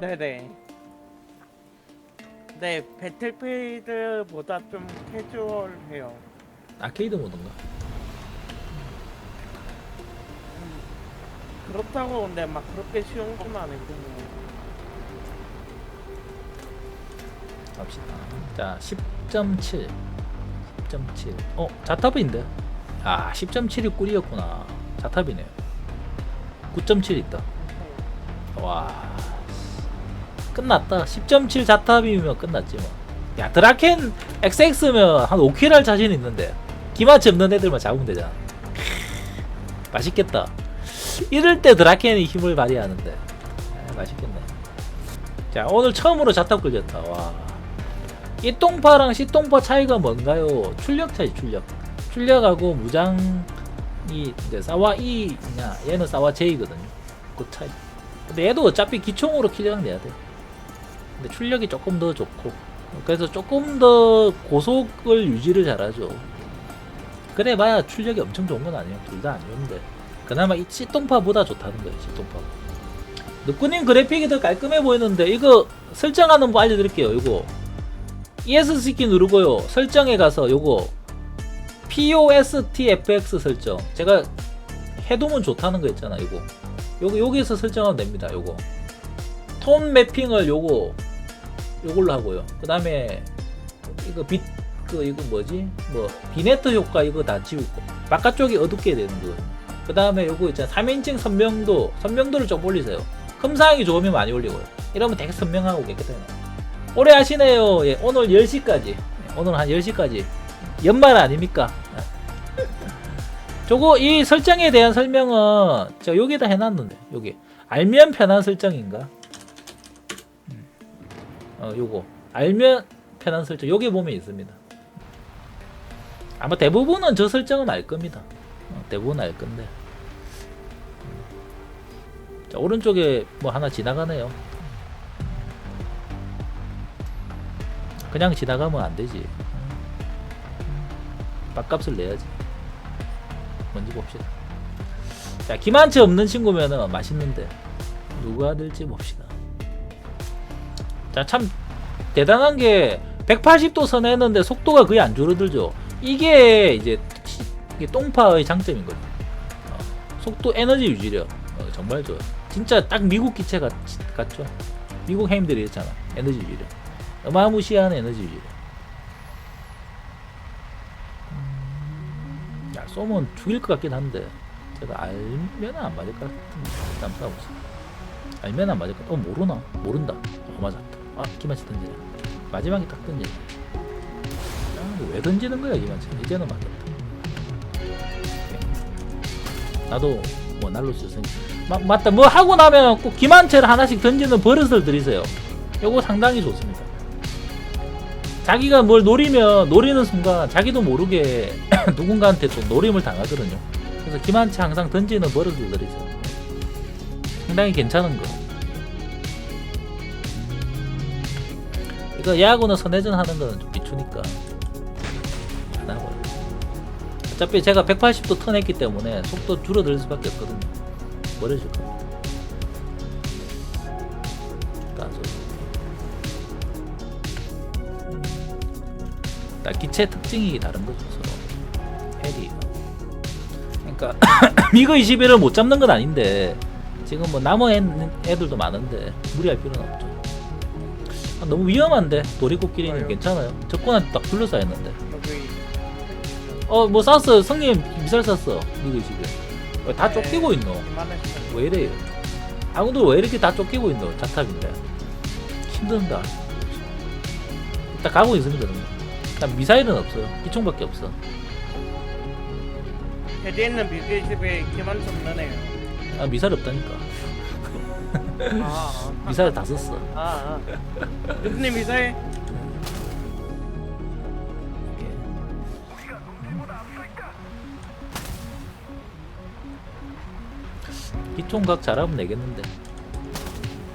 네네. 네, 배틀필드보다 좀 캐주얼해요. 아케이드 모드인가? 그렇다고 근데 막 그렇게 쉬운 건 아니고. 갑시다. 자, 10.7. 10.7. 어, 자탑인데? 아, 10.7이 꿀이었구나. 자탑이네요. 9.7 있다. 와. 끝났다. 10.7 자탑이면 끝났지 뭐. 야, 드라켄 XX면 한 5킬 할 자신 있는데. 기마치 없는 애들만 잡으면 되잖아. 맛있겠다. 이럴 때 드라켄이 힘을 발휘하는데. 아, 맛있겠네. 자, 오늘 처음으로 자탑 걸렸다. 와. 이 똥파랑 C 똥파 차이가 뭔가요? 출력 차이 출력. 출력하고 무장이 이제 사와 E냐 얘는 사와 J거든요. 그 차이. 근데 얘도 어차피 기총으로 킬량 내야 돼. 근데 출력이 조금 더 좋고 그래서 조금 더 고속을 유지를 잘하죠. 그래봐야 출력이 엄청 좋은 건 아니에요. 둘다안 좋은데 그나마 이 C 똥파보다 좋다는 거예요. C 똥파. 느꾸님 그래픽이 더 깔끔해 보이는데 이거 설정하는 거 알려드릴게요. 이거 ESC 누르고요. 설정에 가서 요거 POSTFX 설정. 제가 해두면 좋다는 거 있잖아. 이거. 요거 여기서 설정하면 됩니다. 요거. 톤 매핑을 요거 요걸로 하고요. 그 다음에 이거 빛 그 이거 뭐지? 뭐 비네트 효과 이거 다 지우고 바깥쪽이 어둡게 되는 거. 그 다음에 요거 있잖아. 3인칭 선명도 선명도를 좀 올리세요. 흠상이 좋으면 많이 올리고요. 이러면 되게 선명하고 깨끗해요. 오래 하시네요. 예, 오늘 10시까지. 오늘 한 10시까지. 연말 아닙니까? 저거 이 설정에 대한 설명은 저 여기다 해놨는데 여기 알면 편한 설정인가? 음. 어 요거 알면 편한 설정 여기 보면 있습니다. 아마 대부분은 저 설정은 알 겁니다. 어, 대부분 알 건데. 음. 자 오른쪽에 뭐 하나 지나가네요. 그냥 지나가면 안 되지. 밥값을 내야지. 뭔지 봅시다. 자, 기만치 없는 친구면은 맛있는데 누가 될지 봅시다. 자, 참 대단한 게 180도 선했는데 속도가 거의 안 줄어들죠. 이게 이제 시- 이게 똥파의 장점인 거죠. 어, 속도 에너지 유지력 어, 정말 좋아요. 진짜 딱 미국 기체 같, 같죠. 미국 행님들이 했잖아. 에너지 유지력. 어마무시한 에너지 유지력. 야, 쏘면 죽일 것 같긴 한데 제가 알면 안 맞을 것 같은데 일단 싸워보자. 알면 안 맞을 것 같. 어 모르나? 모른다. 어 맞았다. 아 기만치 던지네. 마지막에 딱 던지네. 아, 왜 던지는 거야 기만치? 이제는. 오케이. 나도 뭐 날로 마, 맞다. 뭐 하고 나면 꼭 기만체를 하나씩 던지는 버릇을 들이세요. 요거 상당히 좋습니다. 자기가 뭘 노리면 노리는 순간 자기도 모르게 누군가한테 또 노림을 당하거든요. 그래서 김한치 항상 던지는 버릇을 들이죠. 상당히 괜찮은 거. 이거 야구는 선회전 하는 거는 좀 비추니까 안 하고요. 어차피 제가 180도 턴했기 때문에 속도 줄어들 수밖에 없거든요. 버려줄 겁니다. 딱 기체 특징이 다른 거죠 서로 해리 그러니까 미그 21을 못 잡는 건 아닌데 지금 뭐 남은 애, 애들도 많은데 무리할 필요는 없죠 아, 너무 위험한데? 좋아요. 괜찮아요. 적군한테 딱 둘러싸였는데. 여기 어뭐 쐈어. 성님 미사일 쐈어. 미그 21 어, 다 네. 쫓기고 있노. 왜 이래요? 아무도 왜 이렇게 다 쫓기고 있노? 자탑인데. 힘든다. 딱 가고 있습니다 일단 미사일은 없어요. 기총밖에 없어. 헤드에 있는 비교집에 기만 좀 넣네요. 아 미사일 없다니까 아, 아. 미사일 다 썼어 아, 아. 교수님 미사일. 기총각 잘하면 내겠는데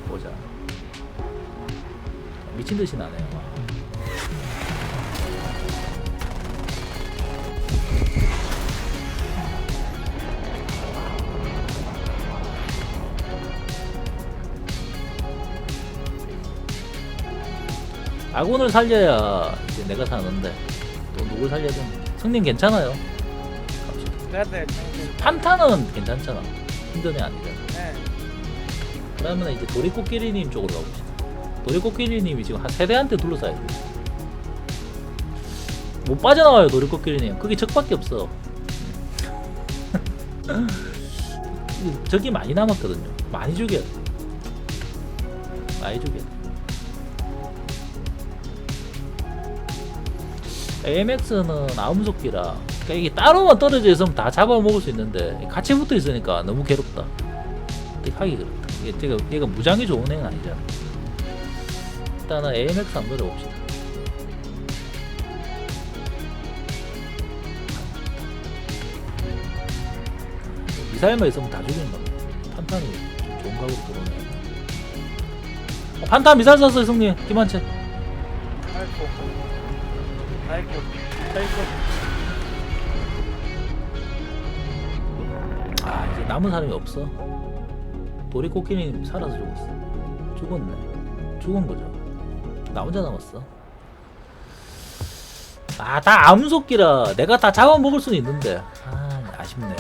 보자 미친 듯이 나네요 와. 아군을 살려야 이제 내가 사는데 또 누굴 살려야 되나 성님 괜찮아요. 갑시다 네네. 판타는 괜찮잖아. 힘든 애 아니잖아 네. 그러면 이제 도리코끼리님 쪽으로 가봅시다. 도리코끼리님이 지금 한 세대한테 둘러싸여 못 빠져나와요 도리코끼리님. 그게 적밖에 없어. 적이 많이 남았거든요. 많이 죽여야 돼 많이 죽여 AMX는 아음속기라. 그러니까 이게 따로만 떨어져 있으면 다 잡아먹을 수 있는데 같이 붙어 있으니까 너무 괴롭다. 하기 그렇다. 이게 제가 얘가 무장이 좋은 애는 아니잖아. 일단은 AMX 한번 노려봅시다. 미사일만 있으면 다 죽이는 겁니다. 판탄이 좀 좋은 각으로 들어오네. 어, 판탄 미사일 쐈어요 승리. 김한채 아이고. 아이고. 아 이제 남은 사람이 없어 도리코끼리 살아서 죽었어 죽었네 죽은 거죠 나 혼자 남았어 아다 암속기라 내가 다 잡아먹을 수는 있는데 아 아쉽네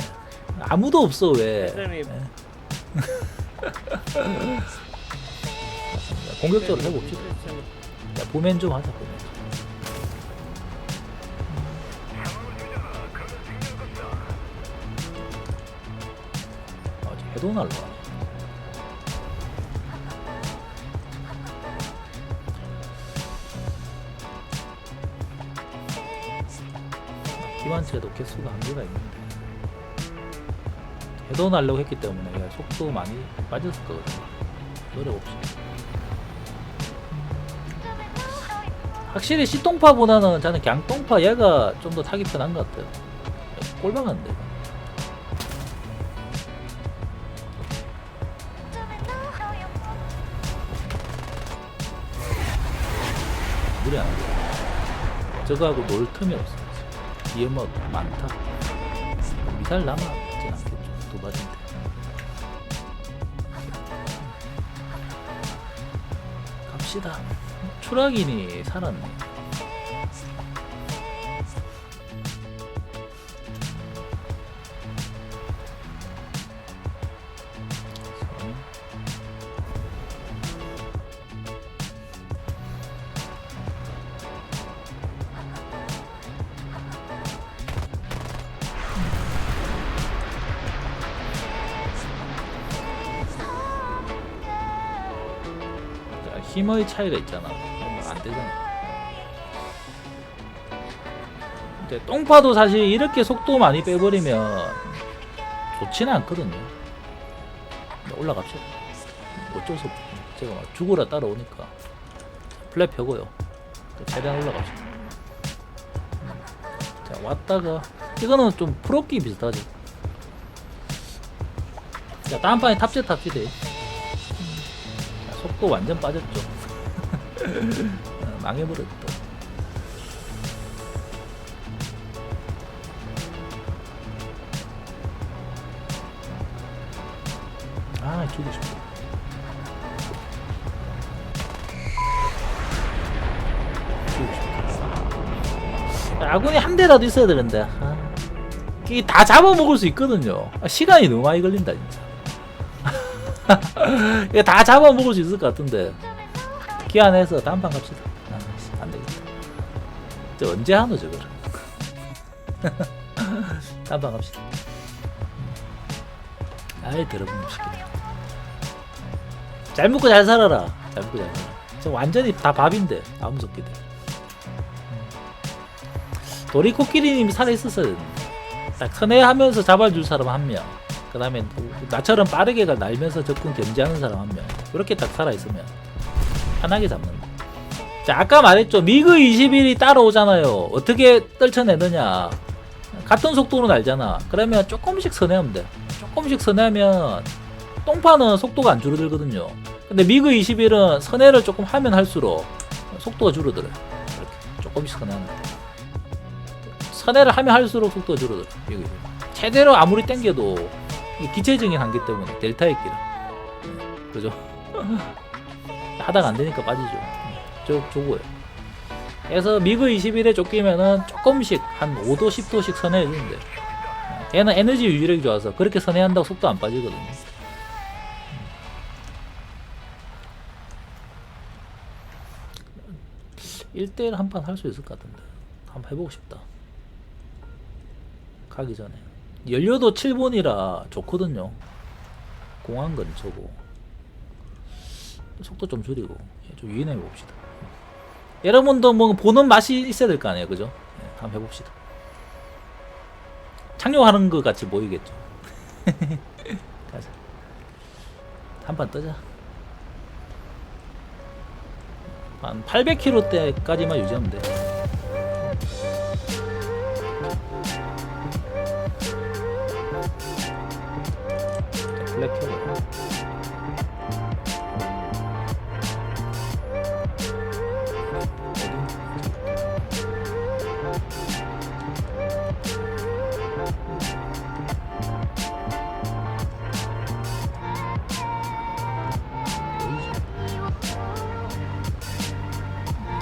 아무도 없어 왜. 예. 공격적으로 해봅시다 야, 보면 좀 하자 보면 해도 날라 기관체도 개수가 한계가 있는데. 해도 날려고 했기 때문에 속도 많이 빠졌을 거거든요. 노려봅시다 확실히 C똥파보다는 저는 그냥 똥파 얘가 좀 더 타기 편한 것 같아요. 꼴방한데 저거하고 놀 틈이 없어 이음악 많다. 미사일 남아 있진 않겠죠? 두 발인데. 갑시다. 추락인이 살았네 힘의 차이가 있잖아. 안 되잖아. 근데 똥파도 사실 이렇게 속도 많이 빼버리면 좋지는 않거든요. 올라갑시다. 어쩔 수 없죠. 제가 막 죽으라 따라오니까 플랫 펴고요. 최대한 올라갑시다. 자 왔다가 이거는 좀 프로끼 비슷하죠. 자 다음 판에 탑재 탑시대. 자, 속도 완전 빠졌죠. 어, 망해버렸다. 아, 죽고 싶다. 아군이 한 대라도 있어야 되는데. 아, 이게 다 잡아먹을 수 있거든요. 아, 시간이 너무 많이 걸린다, 진짜. 이거 다 잡아먹을 수 있을 것 같은데. 기안해서 다음 판 갑시다. 아, 씨, 안 되겠다. 저 언제 하노 저거를? 다음 판 갑시다. 아이 더러운 새끼들 잘 먹고 잘 살아라. 잘 먹고 잘 살아 저 완전히 다 밥인데 아무 새끼들. 도리코끼리님이 살아있었어야 되는데 딱 선회하면서 잡아줄 사람 한명. 그 다음에 나처럼 빠르게 가 날면서 적군 견제하는 사람 한 명. 이렇게 딱 살아있으면 편하게 잡는 거. 자, 아까 말했죠. 미그 21이 따라오잖아요. 어떻게 떨쳐내느냐. 같은 속도로 날잖아. 그러면 조금씩 선회하면 돼. 조금씩 선회하면 똥파는 속도가 안 줄어들거든요. 근데 미그 21은 선회를 조금 하면 할수록 속도가 줄어들어요. 이렇게 조금씩 선회하면 돼. 선회를 하면 할수록 속도가 줄어들어. 여기. 최대로 아무리 땡겨도 기체적인 한계 때문에 델타의 끼라 그죠? 하다가 안 되니까 빠지죠 저 저거예요 그래서 미그 21에 쫓기면은 조금씩 한 5도 10도씩 선회해 주는데 얘는 에너지 유지력이 좋아서 그렇게 선회한다고 속도 안 빠지거든요. 1대1 한판 할 수 있을 것 같은데 한번 해보고 싶다. 가기 전에 연료도 7본이라 좋거든요. 공항 근처고 속도 좀 줄이고 예, 좀 유인해 봅시다. 여러분도 뭐 보는 맛이 있어야 될 거 아니에요, 그죠? 예, 한번 해봅시다. 착륙하는 것 같이 보이겠죠. 가자. 한 판 뜨자. 한 800km대까지만 유지하면 돼. 블랙 켜고.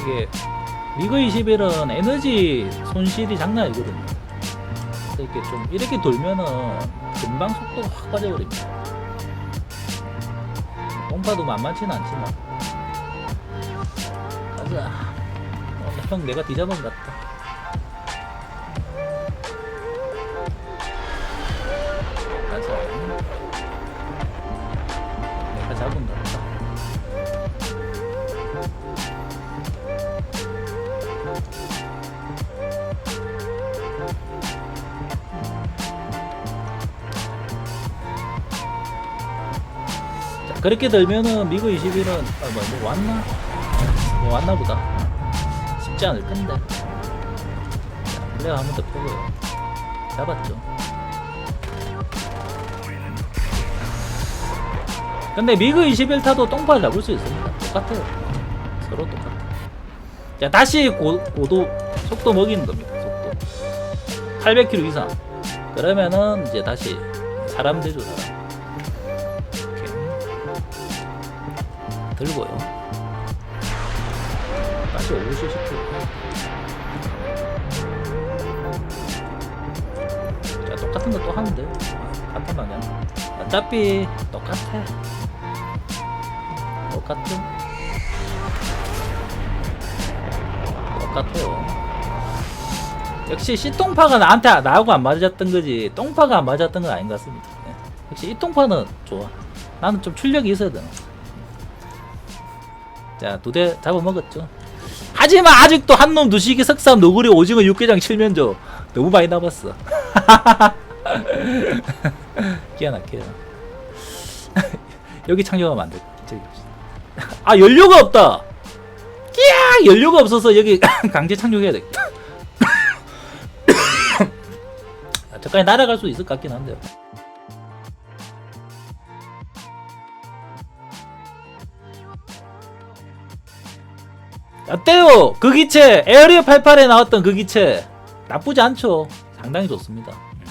이게 미그 21은 에너지 손실이 장난 아니거든요. 이렇게 좀 이렇게 돌면은 금방 속도가 확 빠져버립니다. 똥파도 만만치는 않지만 가자. 어, 형 내가 뒤잡은 것 같다. 그렇게 들면은 미그 21은 아, 뭐, 뭐 왔나? 뭐 왔나 보다. 쉽지 않을. 자, 플레이 한번 더 펴고요. 잡았죠. 근데 미그 21 타도 똥파 잡을 수 있습니다. 똑같아요. 서로 똑같아. 자, 다시 고, 고도, 속도 먹이는 겁니다. 속도. 800km 이상. 그러면은 이제 다시 사람 되죠, 사람. 들고요. 다시 50, 10km. 자, 똑같은 거또 돼요. 같은 방향. 어차피 똑같아. 똑같죠? 똑같아요. 역시 C똥파가 나한테 나하고 안 맞았던 거지 똥파가 안 맞았던 건 아닌 것 같습니다. 예. 역시 이 똥파는 좋아. 나는 좀 출력이 있어야 되나. 자, 두 대 잡아먹었죠. 하지만 아직도 한 놈 두시기 석삼 노구리 오징어 육개장 칠면조 너무 많이 남았어. 기아나. 여기 착륙하면 안 돼. 저기. 아 연료가 없다. 끼야 연료가 없어서 여기 강제 착륙해야 돼. 아, 저까지 날아갈 수 있을 것 같긴 한데요. 어때요? 그 기체 에어리어 88에 나왔던 그 기체 나쁘지 않죠. 상당히 좋습니다. 음,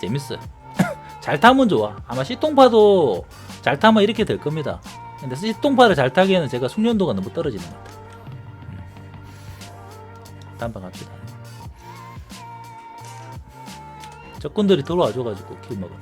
재밌어요. 잘 타면 좋아. 아마 C통파도 잘 타면 이렇게 될 겁니다. 근데 C통파를 잘 타기에는 제가 숙련도가 너무 떨어지는 것 같아요. 음. 단방 합시다. 적군들이 들어와줘가지고 킬 먹어.